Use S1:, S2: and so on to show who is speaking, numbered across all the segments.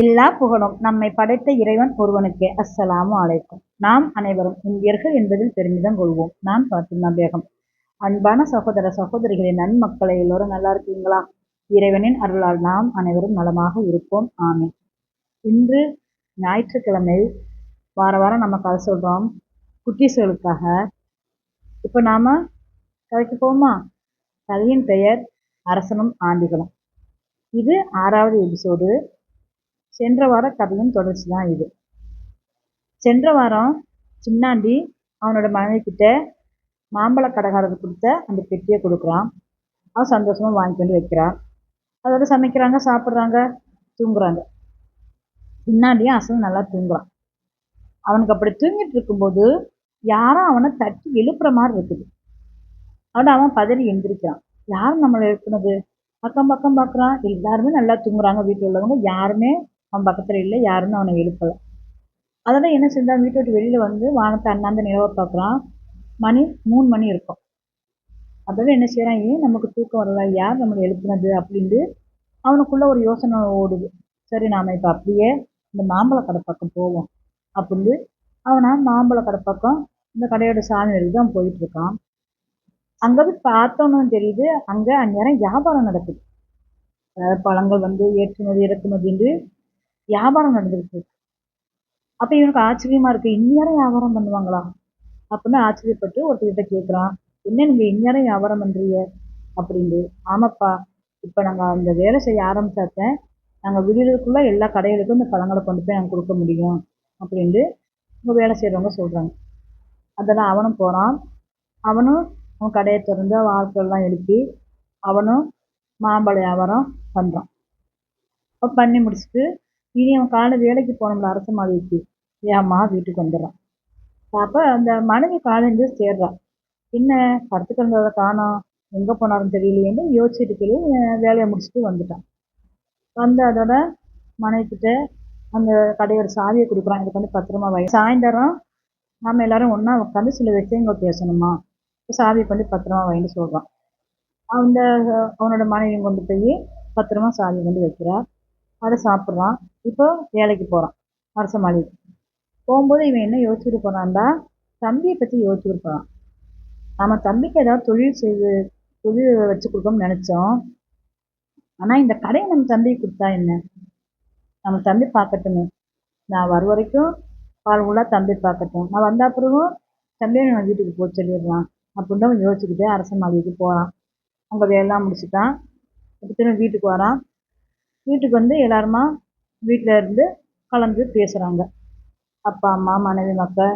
S1: எல்லா புகழும். நம்மை படைத்த இறைவன் ஒருவனுக்கே. அஸ்ஸலாமு அலைக்கும். நாம் அனைவரும் இந்தியர்கள் என்பதில் பெருமிதம் கொள்வோம். நான் பாத்திமா பேகம் அன்பான சகோதர சகோதரிகளின் நன்மக்களை எல்லோரும் நல்லா இருக்கீங்களா? இறைவனின் அருளால் நாம் அனைவரும் நலமாக இருப்போம். ஆமே இன்று ஞாயிற்றுக்கிழமை வார வாரம் நம்ம கதை சொல்கிறோம் குட்டீஸ்களுக்காக. இப்போ நாம் கதைக்கு போமா கதையின் பெயர் அரசனும் ஆண்டிகளும். இது ஆறாவது எபிசோடு. சென்ற வார கதையின் தொடர்ச்சி தான் இது. சென்ற வாரம் சின்னாண்டி அவனோட மனைவி கிட்ட மாம்பழ கடைக்காரர் கொடுத்த அந்த பெட்டியை கொடுக்குறான். அவன் சந்தோஷமாக வாங்கி கொண்டு வைக்கிறான். அதோட சமைக்கிறாங்க சாப்பிட்றாங்க தூங்குறாங்க. பின்னாடியும் அசல் நல்லா தூங்குறான். அவனுக்கு அப்படி தூங்கிட்டு இருக்கும்போது யாரும் அவனை தட்டி எழுப்புற மாதிரி இருக்குது. அவன் அவன் பதறி எந்திரிக்கிறான். யார் நம்மளை எழுப்புனது? அக்கம் பக்கம் பார்க்குறான். எல்லாருமே நல்லா தூங்குறாங்க. வீட்டில் உள்ளவங்க யாருமே அவன் பக்கத்தில் இல்லை யாருமே அவனை எழுப்பலை. அதோட என்ன செஞ்சான் வீட்டை விட்டு வெளியில் வந்து வானத்தை அண்ணாந்த நிலவை பார்க்குறான் மணி மூணு மணி இருக்கும். அதோட என்ன செய்கிறான் ஏன் நமக்கு தூக்கம் வரல யார் நம்மளை எழுப்புனது அப்படின்ட்டு அவனுக்குள்ள ஒரு யோசனை ஓடுது. சரி நாம் இப்போ அப்படியே இந்த மாம்பழ கடை பக்கம் போவோம் அப்படின்னு அவனா மாம்பழ கடை பக்கம் இந்த கடையோட சாமி வரைக்கும் தான் போயிட்டுருக்கான் அங்கே போய் பார்த்தோன்னு தெரியுது அங்கே அந்நேரம் வியாபாரம் நடக்குது. அதாவது பழங்கள் வந்து ஏற்றுமதி இறக்குமதின்னு வியாபாரம் நடந்துருக்கு அப்போ இவனுக்கு ஆச்சரியமா இருக்கு இந்நேரம் வியாபாரம் பண்ணுவாங்களா? அப்படின்னு ஆச்சரியப்பட்டு ஒருத்தர்கிட்ட கேட்குறான் என்ன நீங்கள் இந்நேரம் வியாபாரம் பண்ணுறீங்க அப்படின்ட்டு ஆமாப்பா இப்போ நாங்கள் அந்த வேலை செய்ய ஆரம்பிச்சாத்தேன் நாங்கள் விடுதலுக்குள்ளே எல்லா கடைகளுக்கும் இந்த பழங்களை கொண்டு போய் நாங்கள் கொடுக்க முடியும் அப்படின்ட்டு இங்கே வேலை செய்கிறவங்க சொல்கிறாங்க அதெல்லாம் அவனும் போகிறான் அவனும் அவன் கடையை திறந்து அவன் ஆட்கள்லாம் எழுப்பி அவனும் மாம்பழ வியாபாரம் பண்ணுறான் அப்போ பண்ணி முடிச்சுட்டு இனி அவன் காலை வேலைக்கு போனோம்ல அரசு மாதவிக்கு ஏம்மா வீட்டுக்கு வந்துடுறான். அப்போ அந்த மனைவி காலேஜ் சேர்றான் என்ன படுத்து காணோம். எங்கே போனாருன்னு தெரியலையேன்னு யோசிச்சுட்டு கீழே வேலையை முடிச்சுட்டு வந்துட்டான். வந்து அதோட மனைவிக்கிட்ட அந்த கடையோட சாவியை கொடுக்குறான். இதுக்கு வந்து பத்திரமா வை. சாயந்தரம் நம்ம எல்லாரும் ஒன்றா உட்காந்து சில விஷயங்கள் பேசணுமா? சாவியை கொண்டு பத்திரமா வைன்னு சொல்கிறான் அந்த அவனோட மனைவியும் கொண்டு போய் பத்திரமா சாவி கொண்டு வைக்கிறா அதை சாப்பிட்றான். இப்போ வேலைக்கு போகிறான் அரச மாளிகை போகும்போது இவன் என்ன யோசிச்சுட்டு போகிறான்டா தம்பியை பற்றி யோசிச்சுட்டு போகிறான் நம்ம தம்பிக்கு ஏதாவது தொழில் செய்து தொழில் வச்சு கொடுக்கணும்னு நினச்சோம். ஆனால் இந்த கடையை நம்ம தம்பிக்கு கொடுத்தா என்ன? நம்ம தம்பி பார்க்கட்டுமே. நான் வர வரைக்கும் பால் உள்ள தம்பி பார்க்கட்டும். நான் வந்த அப்புறமும் தம்பியை நம்ம வீட்டுக்கு போக சொல்லிடலாம். அப்படின்னு அவன் யோசிச்சுக்கிட்டே அரச மாளிகைக்கு போகிறான் அங்கே வேலைலாம் முடிச்சுட்டான் திரும்ப வீட்டுக்கு வரான். வீட்டுக்கு வந்து எல்லாருமா வீட்டில் இருந்து கலந்து பேசுகிறாங்க அப்பா அம்மா மனைவி மக்கள்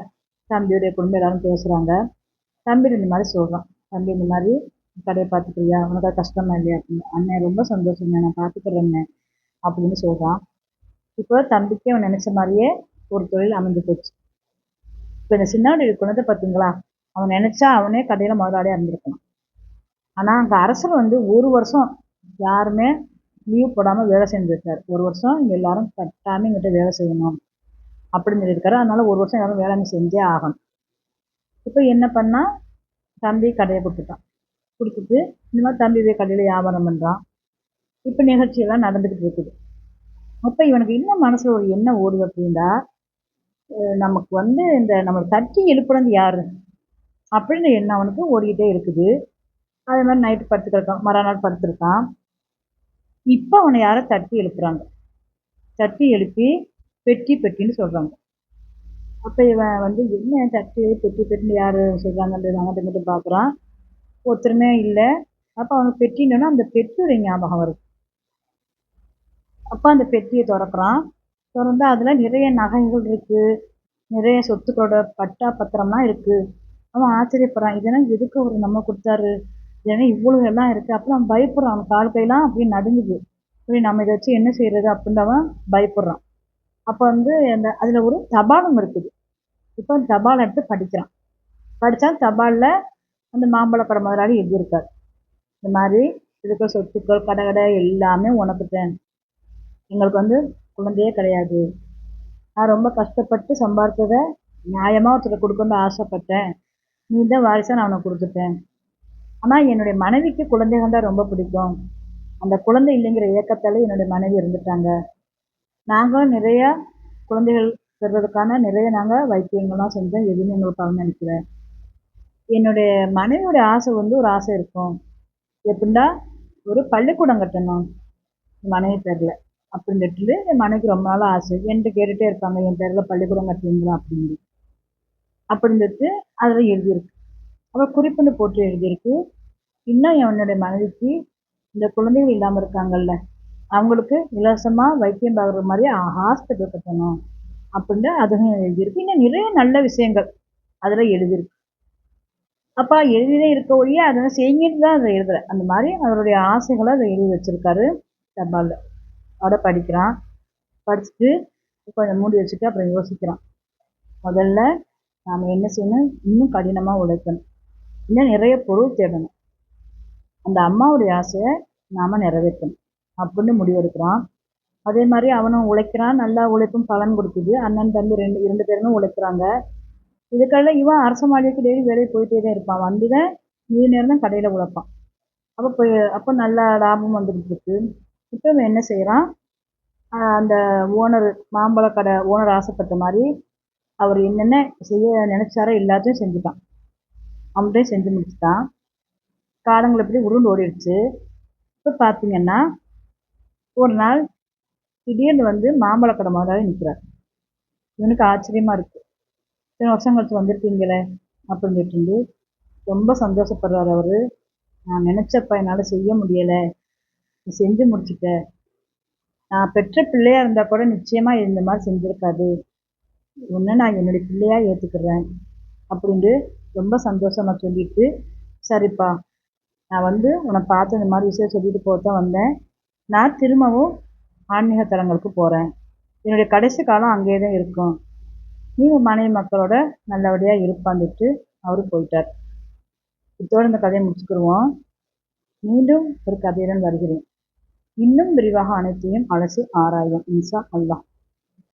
S1: தம்பியுடைய குடும்பம் எல்லாரும் பேசுகிறாங்க தம்பி இந்த மாதிரி சொல்கிறான் தம்பி இந்த மாதிரி கடையை பார்த்துக்கிறியா? உனக்கு கஷ்டமா இல்லையா? அப்படின்னு. அண்ணன் ரொம்ப சந்தோஷம் நான் பார்த்துக்கிறேன் அப்படின்னு சொல்கிறான் இப்போ தம்பிக்கு அவன் நினச்ச மாதிரியே ஒரு தொழில் அமைஞ்சு போச்சு. இப்போ இந்த சின்னாடி குணத்தை பார்த்தீங்களா? அவன் நினச்சா அவனே கடையில் முதலாளியாக இருந்திருக்கணும். ஆனால் அங்கே அரசர் வந்து ஒரு வருஷம் யாருமே லீவ் போடாமல் வேலை செஞ்சுருக்கார் ஒரு வருஷம் இங்கே எல்லாரும் டைமிங் எங்கிட்ட வேலை செய்யணும் அப்படின்னு சொல்லியிருக்காரு. அதனால ஒரு வருஷம் யாரும் வேலை செஞ்சே ஆகணும். இப்போ என்ன பண்ணால் தம்பி கடையை கொடுத்துட்டான். கொடுத்துட்டு இந்த மாதிரி தம்பி போய் கடையில் வியாபாரம் பண்ணுறான் இப்போ நிகழ்ச்சியெல்லாம் நடந்துக்கிட்டு இருக்குது. அப்போ இவனுக்கு இன்னும் மனசில் ஒரு என்ன ஓடுது அப்படின்னா நமக்கு வந்து இந்த நம்ம தட்டி எழுப்புனது யார்? அப்படின்னு எண்ணம் அவனுக்கு ஓடிக்கிட்டே இருக்குது. அதே மாதிரி நைட்டு படுத்துக்கிருக்கான் மறுநாள் படுத்துருக்கான். இப்போ அவனை யாரோ தட்டி எழுப்புறாங்க. தட்டி எழுப்பி பெட்டி பெட்டின்னு சொல்கிறாங்க அப்போ இவன் வந்து என்ன தட்டி பெட்டி பெட்டின்னு யார் சொல்கிறாங்கன்றது அங்கிட்ட இங்கிட்ட பார்க்குறான் ஒருத்தருமே இல்லை. அப்போ அவனுக்கு பெட்டின்னா அந்த பெட்டியோட ஞாபகம் வருது அப்போ அந்த பெட்டியை திறக்கிறான். திறந்து அதில் நிறைய நகைகள் இருக்குது நிறைய சொத்துக்களோட பட்டா பத்திரம்லாம் இருக்குது அவன் ஆச்சரியப்படுறான். இதெல்லாம் எதுக்கு அவர் நம்ம கொடுத்தாரு? ஏன்னா இவ்வளோ எல்லாம் இருக்குது அப்போ அவன் பயப்படுறான். அவன் கால் கையெல்லாம் அப்படியே நடுங்குது. இப்படி நம்ம இதை வச்சு என்ன செய்யறது அப்படின்னு அவன் பயப்படுறான். அப்போ வந்து அந்த அதில் ஒரு தபாலம் இருக்குது. இப்போ தபால் எடுத்து படிக்கிறான். படித்தா தபாலில் அந்த மாம்பழ கடை முதலாளி எழுதியிருக்கார். இந்த மாதிரி இருக்கிற சொத்துக்கள் கடை கடை எல்லாமே உனக்குத்தேன் எங்களுக்கு வந்து குழந்தையே கிடையாது. நான் ரொம்ப கஷ்டப்பட்டு சம்பாதிச்சதை நியாயமாக ஒருத்தர் கொடுக்கணும்னு ஆசைப்பட்டேன். நீ தான் வாரிசாக நான் உனக்கு கொடுத்துட்டேன். ஆனால் என்னுடைய மனைவிக்கு குழந்தைகள் தான் ரொம்ப பிடிக்கும். அந்த குழந்தை இல்லைங்கிற ஏக்கத்தால் என்னுடைய மனைவி இருந்துட்டாங்க. நாங்களும் நிறையா குழந்தைகள் பெறுறதுக்கான நிறைய நாங்கள் வைத்தியங்கள்லாம் செஞ்சோம். எதுவுமே எங்களுக்கு பலன் நினைக்கிறேன் என்னுடைய மனைவியோடைய ஆசை வந்து ஒரு ஆசை இருக்கும். எப்படின்னா ஒரு பள்ளிக்கூடம் கட்டணும். மனைவி பேரில். அப்படின்னுட்டு என் மனைவிக்கு ரொம்ப நாள் ஆசை. என்கிட்ட கேட்டுகிட்டே இருப்பாங்க என் பேரில் பள்ளிக்கூடம் கட்டுறீங்களா அப்படின்னு. அப்படின்னுட்டு அதில் எழுதியிருக்கு. அப்புறம் குறிப்புன்னு போட்டு எழுதியிருக்கு. இன்னும் என்னுடைய மனைவிக்கு இந்த குழந்தைகள் இல்லாமல் இருக்காங்கல்ல அவங்களுக்கு இலவசமாக வைத்தியம் பார்க்குற மாதிரி ஹாஸ்பிட்டல் கட்டணும் அப்படின்ட்டு அதுவும் எழுதியிருக்கு. இன்னும் நிறைய நல்ல விஷயங்கள் அதில் எழுதியிருக்கு. அப்பா எழுதினே இருக்க ஒழிய அதை செய்யிட்டு தான் அதை எழுதுகிறேன் அந்த மாதிரி அவருடைய ஆசைகளை அதை எழுதி வச்சுருக்காரு தபாலில். அவட படிக்கிறான். படிச்சுட்டு கொஞ்சம் மூடி வச்சுட்டு அப்புறம் யோசிக்கிறான். முதல்ல நாம் என்ன செய்யணும்? இன்னும் கடினமாக உழைக்கணும். இன்னும் நிறைய பொருள் தேடணும். அந்த அம்மாவுடைய ஆசையை நாம் நிறைவேற்றணும். அப்படின்னு முடிவெடுக்கிறான். அதே மாதிரி அவனும் உழைக்கிறான். நல்லா உழைப்பும் பலன் கொடுக்குது. அண்ணன் தம்பி ரெண்டு இரண்டு பேருமே உழைக்கிறாங்க. இதுக்கெல்லாம் இவன் அரச மாளிகைக்கு டெய்லி வேலைக்கு போயிட்டே தான் இருப்பான். வந்து தான் மீதி நேரம் தான் கடையில் உழைப்பான். அப்போ போய் அப்போ நல்ல லாபம் வந்துட்டு இருக்கு. இப்போ இவன் என்ன செய்கிறான் அந்த ஓனர் மாம்பழ கடை ஓனர் ஆசைப்பட்ட மாதிரி அவர் என்னென்ன செய்ய நினச்சாரோ எல்லாத்தையும் செஞ்சுட்டான். அவன்கிட்டயும் செஞ்சு முடிச்சுட்டான் காலங்கள் எப்படி உருண்டு ஓடிடுச்சு. இப்போ பார்த்தீங்கன்னா ஒரு நாள் திடீர்னு வந்து மாம்பழ கடை முதலாளி நிற்கிறார் இவனுக்கு ஆச்சரியமாக இருக்குது இத்தனை வருஷம் கழிச்சு வந்திருக்கீங்களே அப்படின்னு சொல்லிட்டு ரொம்ப சந்தோஷப்படுறாரு அவர். நான் நினச்சப்ப என்னால் செய்ய முடியலை. செஞ்சு முடிச்சுட்ட நான் பெற்ற பிள்ளையாக இருந்தால் கூட நிச்சயமாக இந்த மாதிரி செஞ்சுருக்காது. ஒன்று நான் என்னுடைய பிள்ளையாக ஏற்றுக்கிறேன் அப்படின்ட்டு ரொம்ப சந்தோஷமாக சொல்லிட்டு சரிப்பா நான் வந்து உன்னை பார்த்து இந்த மாதிரி விஷயம் சொல்லிட்டு போக வந்தேன். நான் திரும்பவும் ஆன்மீக தலங்களுக்கு போகிறேன் என்னுடைய கடைசி காலம் அங்கேயே தான் இருக்கும். நீ மனைவி மக்களோட நல்லபடியாக இருப்பாந்துட்டு அவரு போயிட்டார். இதோடு இந்த கதையை முடிச்சுக்கிடுவோம் மீண்டும் ஒரு கதையுடன் வருகிறேன். இன்னும் விரிவாக அனைத்தையும் அலசி ஆராயும் இன்சா அல்லாஹ்.